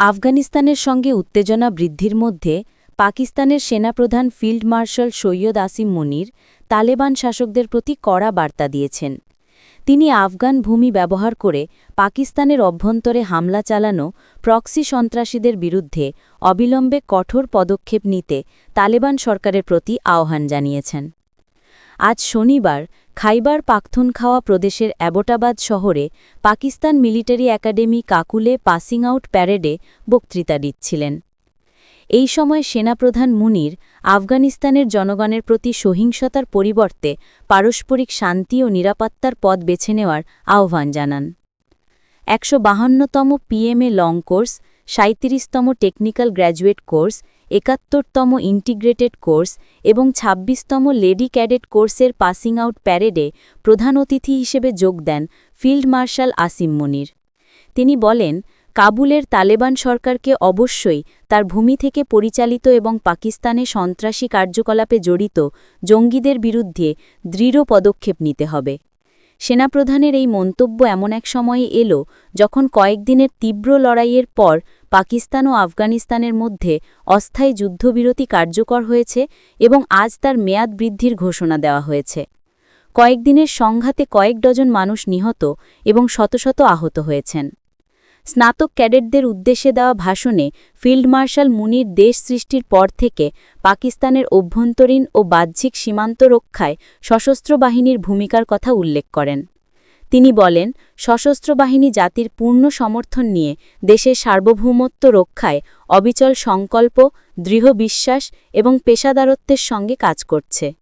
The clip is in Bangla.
আফগানিস্তানের সঙ্গে উত্তেজনা বৃদ্ধির মধ্যে পাকিস্তানের সেনাপ্রধান ফিল্ড মার্শাল সৈয়দ আসিম মনির তালেবান শাসকদের প্রতি কড়া বার্তা দিয়েছেন। তিনি আফগান ভূমি ব্যবহার করে পাকিস্তানের অভ্যন্তরে হামলা চালানো, প্রক্সি সন্ত্রাসীদের বিরুদ্ধে অবিলম্বে কঠোর পদক্ষেপ নিতে তালেবান সরকারের প্রতি আহ্বান জানিয়েছেন। আজ শনিবার খাইবার পাখতুনখাওয়া প্রদেশের অ্যাবোটাবাদ শহরে পাকিস্তান মিলিটারি একাডেমি কাকুলে পাসিং আউট প্যারেডে বক্তৃতা দিচ্ছিলেন। এই সময় সেনাপ্রধান মুনির আফগানিস্তানের জনগণের প্রতি সহিংসতার পরিবর্তে পারস্পরিক শান্তি ও নিরাপত্তার পথ বেছে নেওয়ার আহ্বান জানান। একশো বাহান্নতম পিএমএ লং কোর্স সাঁত্রিশতম টেকনিক্যাল গ্র্যাজুয়েট কোর্স একাত্তরতম ইন্টিগ্রেটেড কোর্স এবং ২৬তম লেডি ক্যাডেট কোর্সের পাসিং আউট প্যারেডে প্রধান অতিথি হিসেবে যোগ দেন ফিল্ড মার্শাল আসিম মনির। তিনি বলেন, কাবুলের তালেবান সরকারকে অবশ্যই তার ভূমি থেকে পরিচালিত এবং পাকিস্তানে সন্ত্রাসী কার্যকলাপে জড়িত জঙ্গিদের বিরুদ্ধে দৃঢ় পদক্ষেপ নিতে হবে। সেনাপ্রধানের এই মন্তব্য এমন এক সময়ে এলো যখন কয়েকদিনের তীব্র লড়াইয়ের পর পাকিস্তান ও আফগানিস্তানের মধ্যে অস্থায়ী যুদ্ধবিরতি কার্যকর হয়েছে এবং আজ তার মেয়াদ বৃদ্ধির ঘোষণা দেওয়া হয়েছে। কয়েকদিনের সংঘাতে কয়েক ডজন মানুষ নিহত এবং শত শত আহত হয়েছেন। স্নাতক ক্যাডেটদের উদ্দেশ্যে দেওয়া ভাষণে ফিল্ড মার্শাল মুনির দেশ সৃষ্টির পর থেকে পাকিস্তানের অভ্যন্তরীণ ও বাহ্যিক সীমান্ত রক্ষায় সশস্ত্র বাহিনীর ভূমিকার কথা উল্লেখ করেন। তিনি বলেন, সশস্ত্র বাহিনী জাতির পূর্ণ সমর্থন নিয়ে দেশের সার্বভৌমত্ব রক্ষায় অবিচল সংকল্প, দৃঢ় বিশ্বাস এবং পেশাদারত্বের সঙ্গে কাজ করছে।